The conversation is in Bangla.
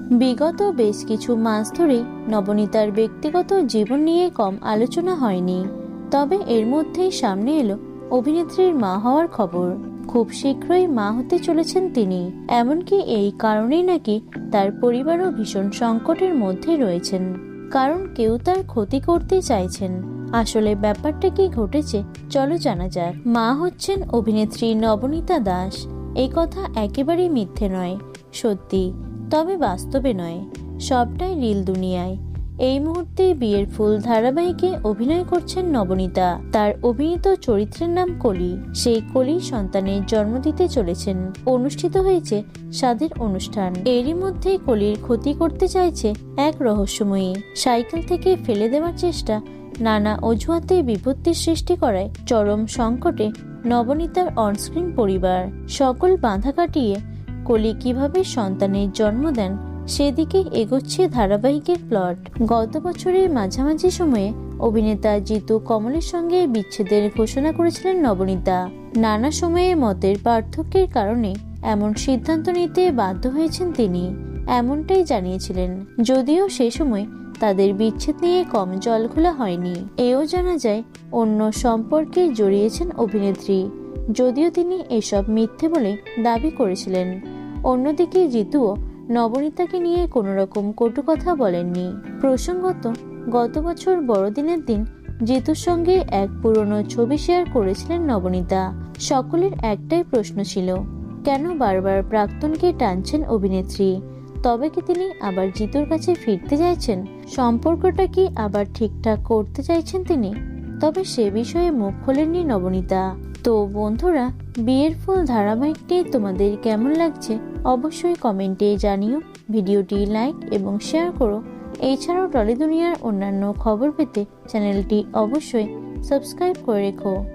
বিগত বেশ কিছু মাস ধরেই নবনীতার ব্যক্তিগত জীবন নিয়ে কম আলোচনা হয়নি। তবে এর মধ্যেই সামনে এলো অভিনেত্রীর মা হওয়ার খবর। খুব শীঘ্রই মা হতে চলেছেন তিনি। এমনকি এই কারণেই নাকি তার পরিবারও ভীষণ সংকটের মধ্যে রয়েছেন। কারণ কেউ তার ক্ষতি করতে চাইছেন। আসলে ব্যাপারটা কি ঘটেছে, চলো জানা যাক। মা হচ্ছেন অভিনেত্রী নবনীতা দাস। এই কথা একেবারেই মিথ্যে নয়। সত্যি তবে বাস্তবে নয়, সবটাই রিল দুনিয়ায়। এই মুহূর্তে বিয়ের ফুল ধারাবাহিকে অভিনয় করছেন নবনীতা। তার অভিনীত চরিত্রের নাম কলি। সেই কলি সন্তানের জন্ম দিতে চলেছেন। অনুষ্ঠিত হয়েছে স্বাদের অনুষ্ঠান। এরই মধ্যে কলির ক্ষতি করতে চাইছে এক রহস্যময়ী। সাইকেল থেকে ফেলে দেওয়ার চেষ্টা নানা অজুহাতে বিপত্তির সৃষ্টি করায় চরম সংকটে নবনীতার অনস্ক্রিন পরিবার। সকল বাধা কাটিয়ে কলি কীভাবে সন্তানের জন্ম দেন সেদিকে এগোচ্ছে ধারাবাহিকের প্লট। গত বছরের মাঝামাঝি সময়ে অভিনেতা জিতু কমলের সঙ্গে বিচ্ছেদের ঘোষণা করেছিলেন নবনীতা। নানা সময়ে মতের পার্থক্যের কারণে এমন সিদ্ধান্ত নিতে বাধ্য হয়েছেন তিনি। এমনটাই জানিয়েছিলেন। যদিও সে সময় তাদের বিচ্ছেদ নিয়ে কম জল খোলা হয়নি। এও জানা যায়, অন্য সম্পর্কে জড়িয়েছেন অভিনেত্রী। যদিও তিনি এসব মিথ্যে বলে দাবি করেছিলেন। অন্যদিকে জিতুও নবনীতাকে নিয়ে কোনো রকম কটু কথা বলেননি। প্রসঙ্গত, গত বছর বড়দিনের দিন জিতুর সঙ্গে এক পুরনো ছবি শেয়ার করেছিলেন নবনীতা। সকলের একটাই প্রশ্ন ছিল, কেন বারবার প্রাক্তনকে টানছেন অভিনেত্রী? তবে কি তিনি আবার জিতুর কাছে ফিরতে চাইছেন? সম্পর্কটা কি আবার ঠিকঠাক করতে চাইছেন তিনি? তবে সে বিষয়ে মুখ খোলেননি নবনীতা। তো বন্ধুরা, বিয়ের ফুল ধারাবাহিকটি তোমাদের কেমন লাগছে অবশ্যই কমেন্টে জানিও। ভিডিওটি লাইক এবং শেয়ার করো। এছাড়াও টলি দুনিয়ার অন্যান্য খবর পেতে চ্যানেলটি অবশ্যই সাবস্ক্রাইব করে রেখো।